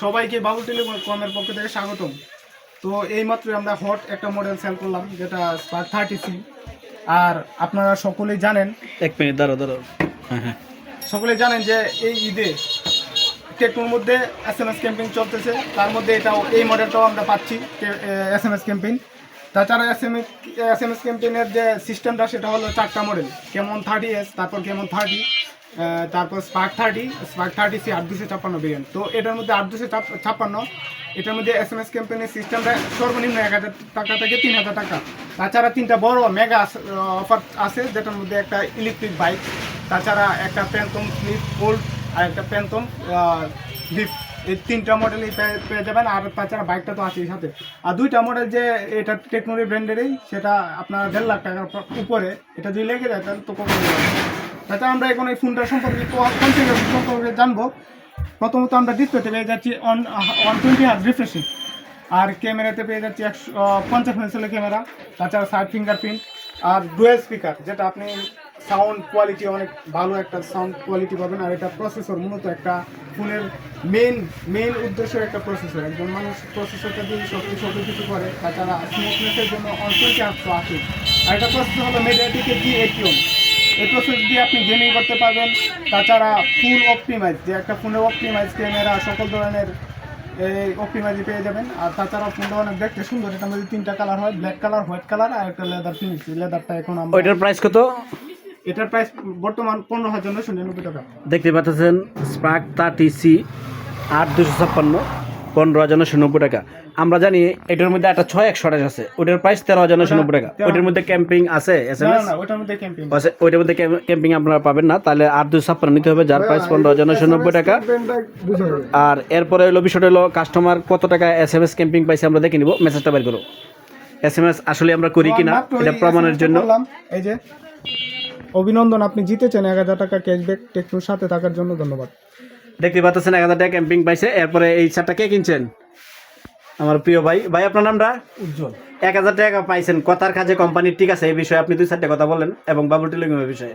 সবাইকে বাবুল টেলিকমের পক্ষ থেকে স্বাগতম। তো এইমাত্র আমরা হট একটা মডেল সেল করলাম যেটা স্পার্ক থার্টি সি আর আপনারা সকলেই জানেন এক মিনিট দাঁড়াও দাঁড়াও। হ্যাঁ হ্যাঁ। সকলেই জানেন যে এই ঈদে টেকনোর মধ্যে এস এম এস ক্যাম্পেইন চলতেছে। তার মধ্যে এটাও এই মডেলটাও আমরা পাচ্ছি এস এম এস ক্যাম্পেইন তাছাড়া S M S M S ক্যাম্পেইনের যে সিস্টেমটা সেটা হলো চারটা মডেল কেমন থার্টি এস তারপর কেমন থার্টি তারপর Spark thirty Spark thirty C আট দুশো ছাপ্পান্ন ভেরিয়েন্ট তো এটার মধ্যে আট দুশো ছাপ্পান্ন। এটার মধ্যে এস এম এস ক্যাম্পেইনের সিস্টেমটা সর্বনিম্ন এক হাজার টাকা থেকে তিন হাজার টাকা। তাছাড়া তিনটা বড় মেগা অফার আছে, যেটার মধ্যে একটা ইলেকট্রিক বাইক তাছাড়া একটা প্যান্টম ফ্লিপ ফোল্ড আর একটা প্যান্টম ফ্লিপ এই তিনটা মডেলই পেয়ে পেয়ে যাবেন, আর তাছাড়া বাইকটা তো আছেই সাথে। আর দুইটা মডেল যে এটা টেকনোলজি ব্র্যান্ডেরই সেটা আপনার দেড় লাখ টাকার উপরে। এটা যদি লেগে যায়, তাহলে তো কখন তাছাড়া আমরা এখন এই ফোনটা সম্পর্কে সম্পর্কে জানব? প্রথমত আমরা ডিসপ্লেতে পেয়ে যাচ্ছি on one twenty hertz refreshing আর ক্যামেরাতে পেয়ে যাচ্ছি একশো পঞ্চাশ মেগাপিক্সেলের ক্যামেরা, তাছাড়া সাইড ফিঙ্গারপ্রিন্ট আর ডুয়েল স্পিকার যেটা আপনি সাউন্ড কোয়ালিটি অনেক ভালো একটা সাউন্ড কোয়ালিটি পাবেন। আর এটা প্রসেসর মূলত একটা ফোনের মেন মেন উদ্দেশ্য একটা প্রসেসর একজন মানুষ প্রসেসরটা দিয়ে সব কিছু সব কিছু করে, তাছাড়া স্মুথনেসের জন্য অনটোয়েন্টি হার্স আসে আর এটা প্রসেসর হলো মেডিয়াটিকের জি এইটিওন এই প্রসেস দিয়ে আপনি গেমিং করতে পারবেন। তাছাড়া ফুল অপটিমাইজ যে একটা ফোনের অপটিমাইজ ক্যামেরা সকল ধরনের এই অপটিমাইজে পেয়ে যাবেন। আর তাছাড়া ফোনটা অনেক দেখতে সুন্দর এটার মধ্যে তিনটা কালার হয় ব্ল্যাক কালার হোয়াইট কালার আর একটা লেদার ফিনিশ লেদারটা এখন আমরা ওইটার প্রাইস কত? এটার প্রাইস বর্তমান পনেরো হাজার নশো নিরানব্বই টাকা। দেখতে পাচ্ছেন স্পার্ক থার্টি সি আট দুশো ছাপ্পান্ন পনেরো হাজার নশো নব্বই টাকা। আমরা জানি এটার মধ্যে একটা ছয় একশো আঠাশ আছে। ওটার প্রাইস তেরো হাজার নশো নব্বই টাকা। ওইটার মধ্যে ক্যাম্পিং আছে ওটার মধ্যে ক্যাম্পিং ওইটার মধ্যে ক্যাম্পিং আপনারা পাবেন না তাহলে আট দুশো ছাপ্পান্ন নিতে হবে যার প্রাইস পনেরো হাজার নশো নব্বই টাকা। আর এরপরে হলো বিষয়টা হলো কাস্টমার কত টাকা এস এম এস ক্যাম্পিং পাইছে আমরা দেখে নিব মেসেজটা বের করো। এস এম এস আসলে আমরা করি কিনা এটা প্রমাণের জন্য। এই যে অভিনন্দন আপনি জিতেছেন এক হাজার টাকা ক্যাশব্যাক টেকনোর সাথে থাকার জন্য ধন্যবাদ। দেখতে পাচ্ছেন এক হাজার টাকা ক্যাম্পিং পাইছে এরপরে এই শার্টটা কে কিনছেন? আমার প্রিয় ভাই। ভাই আপনার নামটা? উজ্জ্বল। এক হাজার টাকা পাইছেন। কথার কাজে কোম্পানির ঠিক আছে এই বিষয়ে আপনি দুই চারটে কথা বলেন এবং বাবুল টেলিকমের বিষয়ে।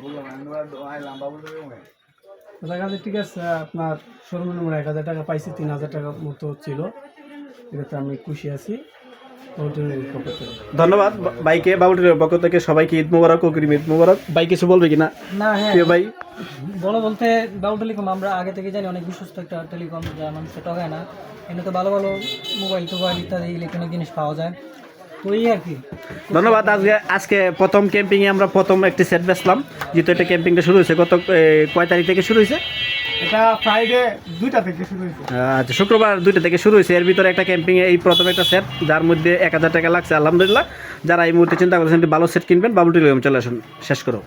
দেখা যাচ্ছে ঠিক আছে আপনার সর্বনিম্ন এক হাজার টাকা পাইছি তিন হাজার টাকা মতো ছিল। এটাতে আমি খুশি আছি। ধন্যবাদ। বাইকে টেলিকমের পক্ষ থেকে সবাইকে ঈদ মুবারক ও ঈদ মুবারক। ভাই কিছু বলবে কিনা? না হ্যাঁ। প্রিয় ভাই। বড় বলতে বাবু টেলিকম আমরা আগে থেকে জানি অনেক বিশ্বস্ত একটা টেলিকম যা মানুষের ঠকায় না। এখানে তো ভালো ভালো মোবাইল টোবাইল ইত্যাদি ইলেকট্রনিক জিনিস পাওয়া যায়। তো এই আর কি। ধন্যবাদ আজকে আজকে প্রথম ক্যাম্পিংয়ে আমরা প্রথম একটি সেট বেচলাম যেহেতু এটা ক্যাম্পিংটা শুরু হয়েছে কত এ, কয় তারিখ থেকে শুরু হয়েছে? এটা ফ্রাইডে দুইটা থেকে শুরু হয়েছে। আচ্ছা শুক্রবার দুইটা থেকে শুরু হয়েছে। এর ভিতরে একটা ক্যাম্পিংয়ে এই প্রথম একটা সেট যার মধ্যে এক হাজার টাকা লাগছে আলহামদুলিল্লাহ। যারা এই মুহূর্তে চিন্তা করছেন একটি ভালো সেট কিনবেন বাবুল টেলিকম চলে আসুন শেষ করো।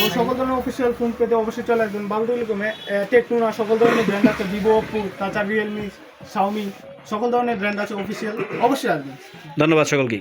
তো সকল ধরনের অফিসিয়াল ফোন পেতে অবশ্যই চলে আসবেন। বাবু টেলিকমে টেকনো না, সকল ধরনের ব্র্যান্ড আছে। ভিভো ওপো তাছাড়া রিয়েলমি শাওমি সকল ধরনের ব্র্যান্ড আছে অফিসিয়াল অবশ্যই আসবেন। ধন্যবাদ সকলকে